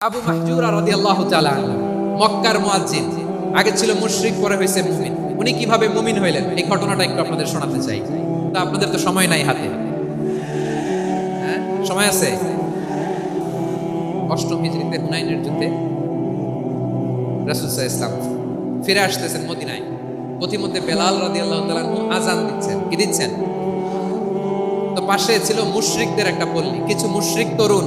আবু মাহজুরা রাদিয়াল্লাহু তাআলা মক্কার মুয়াজ্জিন আগে ছিল মুশরিক, পরে হয়েছে মুমিন। উনি কীভাবে মুমিন হইলেন? এই ঘটনাটা একটু আপনাদের শোনাতে চাই। তা আপনাদের তো সময় নাই হাতে। হ্যাঁ সময় আছে? অষ্টম হিজরিতে হুনাইনের যুদ্ধে রাসূল সাল্লাল্লাহু ফিরে আসতেছেন মদিনায়। পথিমধ্যে বেলাল রাদিয়াল্লাহু তাআলা আজান দিচ্ছেন। কি দিচ্ছেন? তো পাশে ছিল মুশরিকদের একটা পল্লী। কিছু মুশরিক তরুণ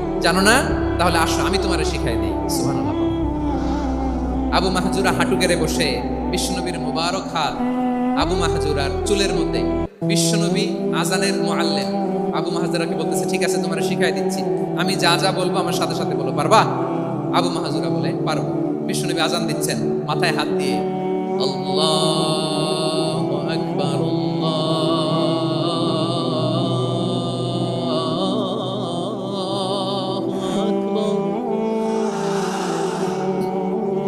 জানো না? তাহলে আসো, আমি তোমারে শিখাই দিই। আবু মাহাজুরা হাঁটু গেড়ে বসে, বিশ্বনবীর মোবারক হাত আবু মাহাজুরার চুলের মধ্যে। বিশ্বনবী আজানের মোয়াল্লেম আবু মাহাজুরাকে বলতেছে, ঠিক আছে, তোমার শিখাই দিচ্ছি। আমি যা যা বলব আমার সাথে সাথে বলো, পারবা? আবু মাহাজুরা বলে, পারব। বিশ্বনবী আজান দিচ্ছেন, মাথায় হাত দিয়ে, আল্লাহু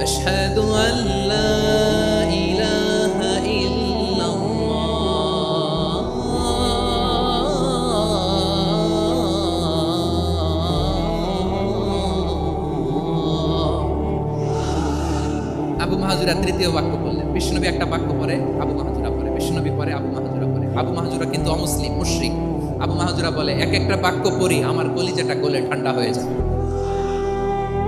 أشهد أن لا إله إلا الله আবু মাহাজুরা তৃতীয় বাক্য বললেন বিষ্ণনবী একটা বাক্য পরে আবু মাহাজুরা পরে বিষ্ণনবী পরে আবু মাহাজুরা পরে আবু মাহাজুরা কিন্তু অমুসলিম মুশরিক আবু মাহাজুরা বলে এক একটা বাক্য পড়ি আমার কলিজাটা গলে ঠান্ডা হয়ে যায়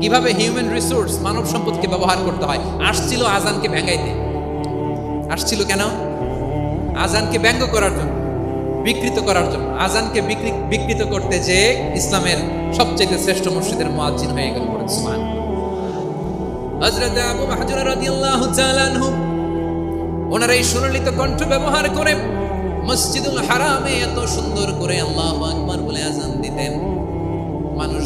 কীভাবে হিউম্যান রিসোর্স মানব সম্পদকে ব্যবহার করতে হয়? আসছিল আজানকে ভেঙাইতে আসছিল কেন? আজানকে ব্যঙ্গ করার জন্য, বিকৃত করার জন্য। আজানকে বিকৃ বিকৃত করতে যে ইসলামের সবচেয়ে শ্রেষ্ঠ মসজিদের মুয়াজ্জিন হয়ে গেল সুবহান। হযরত আবু রাদিয়াল্লাহু তাআলা আনহু, ওনার এই সুললিত কণ্ঠ ব্যবহার করে মসজিদুল হারামে এত সুন্দর করে আল্লাহু আকবার বলে আজান দিতেন।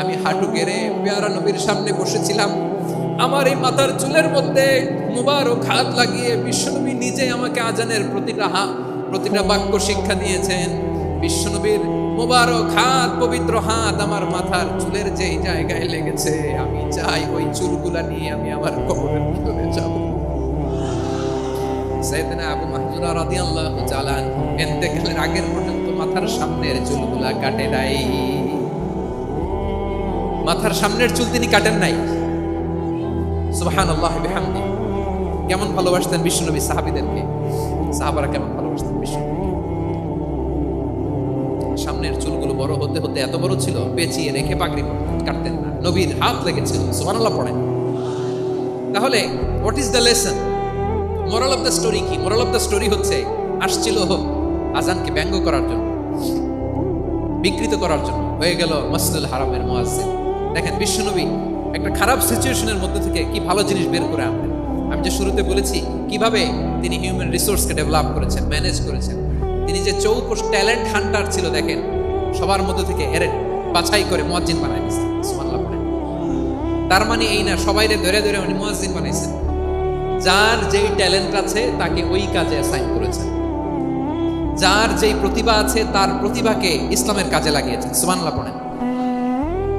আমি হাঁটু গেড়ে পেয়ারা নবীর সামনে বসেছিলাম। আমার এই মাথার চুলের মধ্যে মুবারক হাত লাগিয়ে বিশ্বনবী নিজে আমাকে আজানের প্রতিটা হাত প্রতিটা বাক্য শিক্ষা দিয়েছেন। বিশ্বনবীর হাত, পবিত্র হাত আমার মাথার চুলের জায়গায় লেগেছে, আমি চাই ওই চুলগুলা নিয়ে আমি আমার কবরের ভিতরে যাব। সাইয়েদনা আবু মাহজুরা রাদিয়াল্লাহু তাআলা আগের পর্যন্ত মাথার সামনের চুলগুলা কাটে নাই। মাথার সামনের চুল তিনি কাটেন নাই। সুবহানাল্লাহ, বিহামদি। কেমন ভালোবাসতেন বিশ্বনবী সাহাবীদেরকে? সাহাবারা কেমন ভালোবাসতেন বিশ্বনবী সামনের চুলগুলো বড় হতে হতে এত বড় ছিল, পেঁচিয়ে রেখে পাগড়ি কাটতেন না। নবীর হাত লেগেছিল, সুবহানাল্লাহ পড়েন। তাহলে what is the lesson moral of the story কি? মোরাল অফ দ্য স্টোরি হচ্ছে, আসছিল হোক, আজানকে ব্যঙ্গ করার জন্য, বিকৃত করার জন্য। হয়ে গেল মসজিদুল হারামের মুয়াজ্জিন। দেখেন, বিশ্বনবী একটা খারাপ সিচুয়েশনের মধ্যে থেকে কি ভালো জিনিস বের করে আনলেন? আমি যে শুরুতে বলেছি, কীভাবে তিনি হিউম্যান রিসোর্সকে ডেভেলপ করেছেন, ম্যানেজ করেছেন। তিনি যে চৌকোষ ট্যালেন্ট হান্টার ছিল, দেখেন, সবার মধ্যে থেকে এর বাছাই করে মুয়াজ্জিন বানাই দিয়েছেন বলেন। তার মানে এই না সবাইরে ধরে ধরে উনি মুয়াজ্জিন বানাইছেন। যার যেই ট্যালেন্ট আছে, তাকে ওই কাজে অ্যাসাইন করেছেন। যার যেই প্রতিভা আছে, তার প্রতিভাকে ইসলামের কাজে লাগিয়েছেন, সুবহানাল্লাহ পড়েন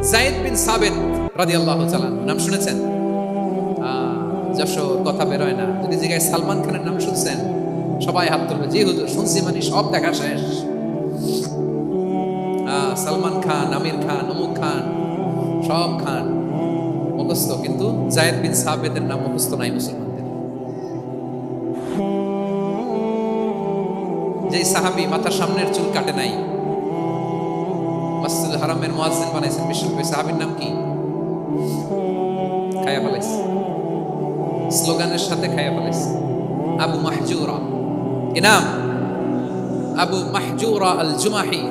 জায়েদ বিন সাবেদ রাদিয়াল্লাহু তাআলা নাম শুনেছেন? যশোর, কথা বেরোয় না। যদি জায়গায় সালমান খানের নাম শুনছেন, সবাই হাত তুলবে। জি হুজুর, শুনছি মানে সব দেখা শেষ। সালমান খান, আমির খান, অমুক খান, সব খান মুখস্থ, কিন্তু জায়েদ বিন সাবেদের নাম মুখস্থ নাই মুসলমানদের। যেই সাহাবি মাথার সামনের চুল কাটে নাই হারামের মুয়াজ্জিন বানাইছেন বিশ্বনবী সাহাবীর নাম কি? খায়া ফেলাইছে। স্লোগানের সাথে খায়া ফেলাইছে। আবু মাহজুরা। এ নাম? আবু মাহজুরা আল জুমাহি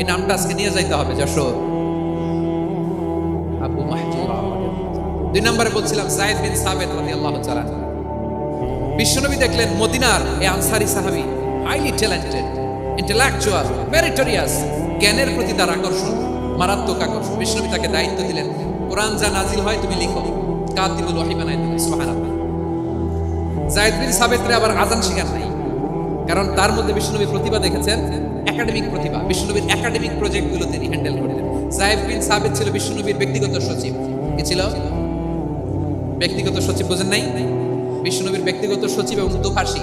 এই নামটা আজকে নিয়ে যাইতে হবে, যশোর। আবু মাহজুরা দুই নম্বরে বলছিলাম জায়েদ বিন সাবেদ রাদিয়াল্লাহু তাআলা। বিশ্বনবী দেখলেন মদিনার এই আনসারি সাহাবী হাইলি ট্যালেন্টেড ইন্টেলেকচুয়াল মেরিটোরিয়াস জ্ঞানের প্রতি তার আকর্ষণ, মারাত্মক আকর্ষণ। বিশ্বনবী তাকে দায়িত্ব দিলেন, কোরআন যা নাজিল হয় তুমি লিখো কাতিবুল ওয়াহি বানাই বিন আবার আজান নাই, কারণ তার মধ্যে বিশ্বনবী প্রতিভা দেখেছেন, একাডেমিক প্রতিভা। বিশ্বনবীর একাডেমিক প্রজেক্টগুলো তিনি হ্যান্ডেল করলেন। বিন সাবেত ছিল বিশ্বনবীর ব্যক্তিগত সচিব। কি ছিল? ব্যক্তিগত সচিব বোঝেন নাই? বিষ্ণুনবীর ব্যক্তিগত সচিব এবং দোভাষী।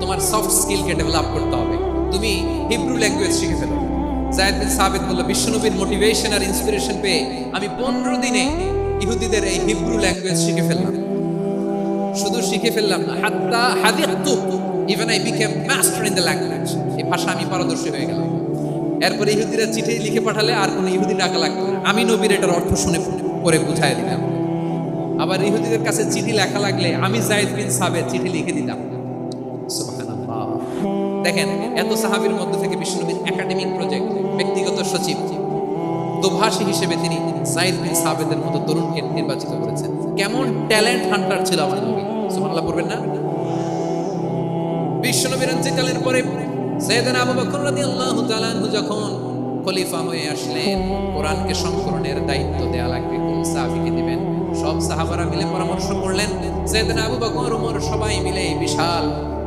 তোমার সফট স্কিলকে ডেভেলপ করতে হবে। তুমি হিব্রু ল্যাঙ্গুয়েজ শিখে ফেলো। জায়েদ বিন সাবেদ বলল বিশ্বনবীর মোটিভেশন আর ইন্সপিরেশন পেয়ে আমি পনেরো দিনে ইহুদিদের এই হিব্রু ল্যাঙ্গুয়েজ শিখে ফেললাম। শুধু শিখে ফেললাম না, হাত্তা হাদিয়াতু even I became master in the language এই ভাষা আমি পারদর্শী হয়ে গেলাম। এরপরে ইহুদিরা চিঠি লিখে পাঠালে আর কোনো ইহুদি ডাকা লাগতো আমি নবীর এটার অর্থ শুনে পরে বুঝাই দিলাম। আবার ইহুদিদের কাছে চিঠি লেখা লাগলে আমি জায়েদ বিন সাবেদ চিঠি লিখে দিতাম। দেখেন, এত সাহাবীর মধ্যে থেকে বিশ্বনবীর একাডেমিক প্রজেক্ট ব্যক্তিগত সচিব, দোভাষী হিসেবে তিনি সাইদ বিন সাবেদের মতো তরুণকে নির্বাচিত করেছেন। কেমন ট্যালেন্ট হান্টার ছিল আমার নবী, সুবহানাল্লাহ পড়বেন না? পরে আবু বকর রাদিয়াল্লাহু তাআলা যখন খলিফা হয়ে আসলেন, কোরআনকে সংকলনের দায়িত্ব দেয়া লাগবে, কোন সাহাবীকে দিবেন? সব সাহাবারা মিলে পরামর্শ করলেন সৈয়দনা আবু বকর সবাই মিলে বিশাল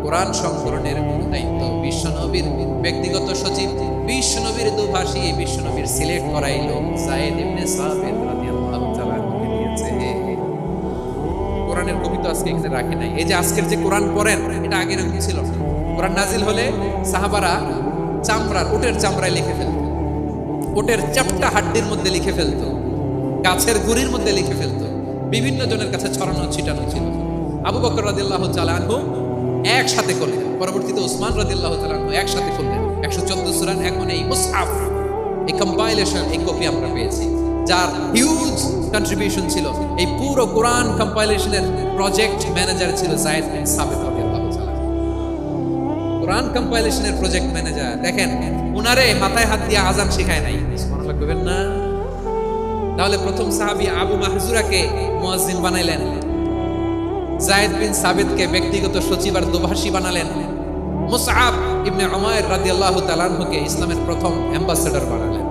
কোরআন সংকলনের দায়িত্ব বিশ্বনবীর। ব্যক্তিগত সচিব বিশ্বনবীর দুভাষী এই বিশ্বনবীর সিলেক্ট করাইলো সাইদ ইবনে সাবিত রাদিয়াল্লাহু তাআলা দিয়েছে। কোরআনের কবি তো আজকে এখানে রাখে নাই। এই যে আজকের যে কোরআন পড়েন, এটা আগে এরকম ছিল। কোরআন নাজিল হলে সাহাবারা চামড়ার ওটের চামড়ায় লিখে ফেলত। ওটের চাপটা হাড্ডির মধ্যে লিখে ফেলতো। গাছের গুড়ির মধ্যে লিখে ফেলতো। বিভিন্ন জনের কাছে ছড়ানো ছিটানো ছিল। আবু বকর রাদিল্লাহ চালানহু একসাথে করলেন। পরবর্তীতে ওসমান রাদিল্লাহ চালানহু একসাথে করলেন। একশো চোদ্দ সুরান এখন এই মুসআফ, এই কম্পাইলেশন এই কপি আমরা পেয়েছি, যার হিউজ কন্ট্রিবিউশন ছিল। এই পুরো কোরআন কম্পাইলেশনের প্রজেক্ট ম্যানেজার ছিল জায়েদ বিন সাবিত রাদিয়াল্লাহু কোরআন কম্পাইলেশনের প্রজেক্ট ম্যানেজার দেখেন, উনারে মাথায় হাত দিয়ে আজান শেখায় নাই। না। তাহলে প্রথম সাহাবী আবু মাহজুরাকে মুয়াজ্জিন বানাইলেন। জায়েদ বিন সাবিতকে ব্যক্তিগত সচিব আর দোভাষী বানালেন মুসআব ইবনে উমাইর রাদিয়াল্লাহু তাআলা আনহুকে ইসলামের প্রথম অ্যাম্বাসেডর বানালেন।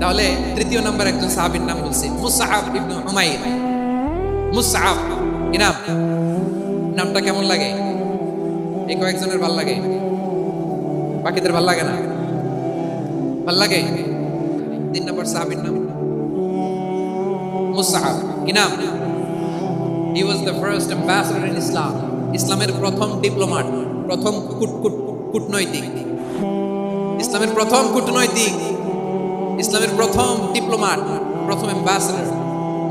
তাহলে তৃতীয় নম্বর একজন সাহাবীর নাম বলছি মুসআব ইবনে উমাইর। মুসআব, কি নাম? নামটা কেমন লাগে? এই কয়েকজনের ভালো লাগে? বাকিদের ভালো লাগে না? ভালো লাগে? তিন নম্বর সাহাবীর নাম? মুসআব, কি নাম? He was the first ambassador in Islam ইসলামের প্রথম ডিপ্লোমাট প্রথম কূট- কূট- কূটনৈতিক। ইসলামের প্রথম কূটনৈতিক। ইসলামের প্রথম ডিপ্লোমাট প্রথম অ্যাম্বাসেডর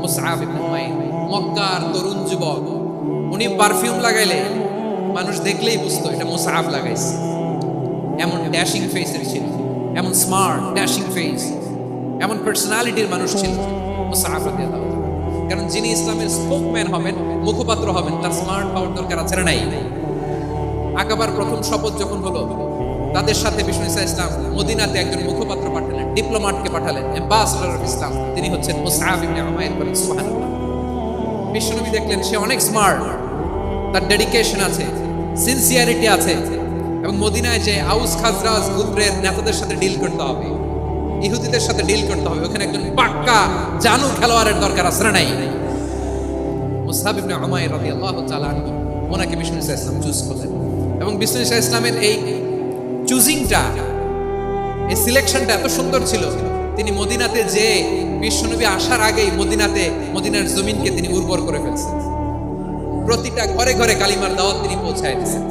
মুসআব ইবনে উমাইর, মক্কার তরুণ যুবক। উনি পারফিউম লাগাইলে, মানুষ দেখলেই বুঝতো, এটা মুসআব লাগাইছে। এমন ড্যাশিং ফেসের ছিল, এমন স্মার্ট ড্যাশিং ফেস এমন পার্সোনালিটির মানুষ ছিল, মুসআব রাদিয়াল্লাহু। কারণ যিনি ইসলামের স্পোকম্যান হবেন, মুখপাত্র হবেন, তার স্মার্ট হওয়ার দরকার আছে নাই? আকাবার প্রথম শপথ যখন হলো, তাদের সাথে বিষ্ণু ইসা ইসলাম মদিনাতে একজন মুখপাত্র পাঠালেন, ডিপ্লোমাটকে পাঠালেন অ্যাম্বাসেডর অফ ইসলাম তিনি হচ্ছেন মুসআব দেখলেন সে অনেক স্মার্ট তার ডেডিকেশন আছে সিনসিয়ারিটি আছে, এবং মদিনায় যে আউস খাজরাজ গুত্রের নেতাদের সাথে ডিল করতে হবে। ইহুদিদের সাথে ডিল করতে হবে। ওখানে একজন পাক্কা জানু খেলোয়াড়ের দরকার আছে নাই? ইবনে উমাইর রাদিয়াল্লাহু তাআলা আনহু, ওনাকে চুজ করলেন। এবং এই চুজিংটা এই সিলেকশনটা এত সুন্দর ছিল। তিনি মদিনাতে যে বিশ্বনবী আসার আগেই মদিনাতে, মদিনার জমিনকে তিনি উর্বর করে ফেলছেন। প্রতিটা ঘরে ঘরে কালিমার দাওয়াত তিনি পৌঁছায় দিয়েছেন।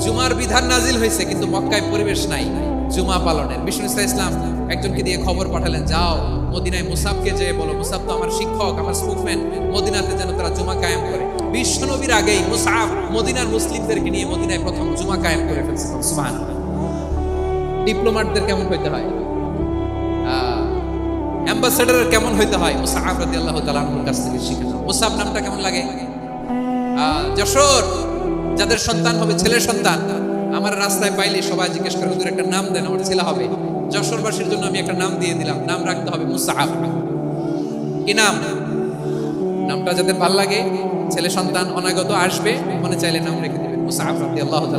জুমার বিধান নাজিল হয়েছে, কিন্তু মক্কায় পরিবেশ নাই। জুমা পালনের। বিষ্ণু ইসা ইসলাম একজনকে দিয়ে খবর পাঠালেন, যাও, মদিনায় মুসাবকে যে বলো, মুসাব তো আমার শিক্ষক, আমার স্পুকম্যান মদিনাতে যেন তারা জুমা কায়েম করে। বিশ্বনবীর আগেই মুসাব মদিনার মুসলিমদেরকে নিয়ে মদিনায় প্রথম জুমা কায়েম করে ফেলছে ডিপ্লোমাটদের কেমন হইতে হয়? অ্যাম্বাসেডারের কেমন হইতে হয়? তাআলা আনহুর কাছ থেকে শিখে মুসাব নামটা কেমন লাগে? যশোর, যাদের সন্তান হবে ছেলে সন্তান। আমার রাস্তায় পাইলে সবাই জিজ্ঞেস করে, হুজুর, একটা নাম দেন, আমার ছেলে হবে। যশোরবাসীর জন্য আমি একটা নাম দিয়ে দিলাম। নাম রাখতে হবে মুসাব কি নাম? নামটা যাদের ভালো লাগে, ছেলে সন্তান অনাগত আসবে, মনে চাইলে নাম রেখে দেবে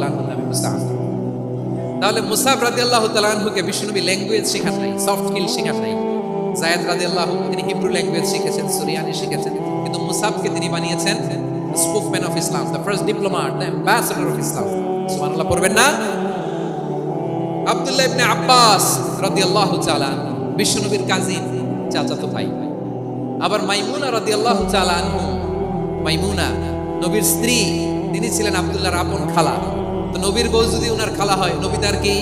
আনহুর নামে মুসাব তাহলে বিশ্বনবী ল্যাঙ্গুয়েজ শেখান নাই সফট স্কিল শেখান নাই। জায়েদ রাদিয়াল্লাহু, তিনি হিব্রু ল্যাঙ্গুয়েজ শিখেছেন, সুরিয়ানি শিখেছেন, কিন্তু মুসাবকে তিনি বানিয়েছেন spokesman of Islam the first diplomat the ambassador of Islam সুবহানাল্লাহ পড়বেন না? আব্দুল্লাহ ইবনে আব্বাস রাদিয়াল্লাহু তাআলা বিশ্বনবীর চাচাতো ভাই। আবার মাইমুনা রাদিয়াল্লাহু তাআলা আনহু, মাইমুনা, নবীর স্ত্রী, তিনি ছিলেন আব্দুল্লাহর আপন খালা। তো নবীর বউ যদি উনার খালা হয়, নবী তার কি?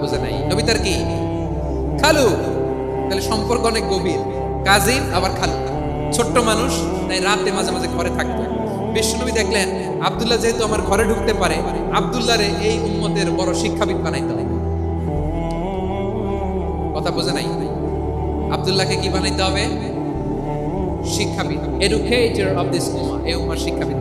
বুঝে নাই। নবী তার কি? খালু। তাহলে সম্পর্ক অনেক গভীর। কাজিন আবার খালু। ছোট্ট মানুষ, তাই রাতে মাঝে মাঝে ঘরে থাকতো বিশ্বনবী দেখলেন আব্দুল্লাহ যেহেতু আমার ঘরে ঢুকতে পারে, আবদুল্লাহরে এই উম্মতের বড় শিক্ষাবিদ বানাইতে হবে। কথা বোঝে নাই? আবদুল্লাহকে কি বানাইতে হবে? শিক্ষাবিদ এডুকেটর অফ দিস উম্মা এই উম্মার শিক্ষাবিদ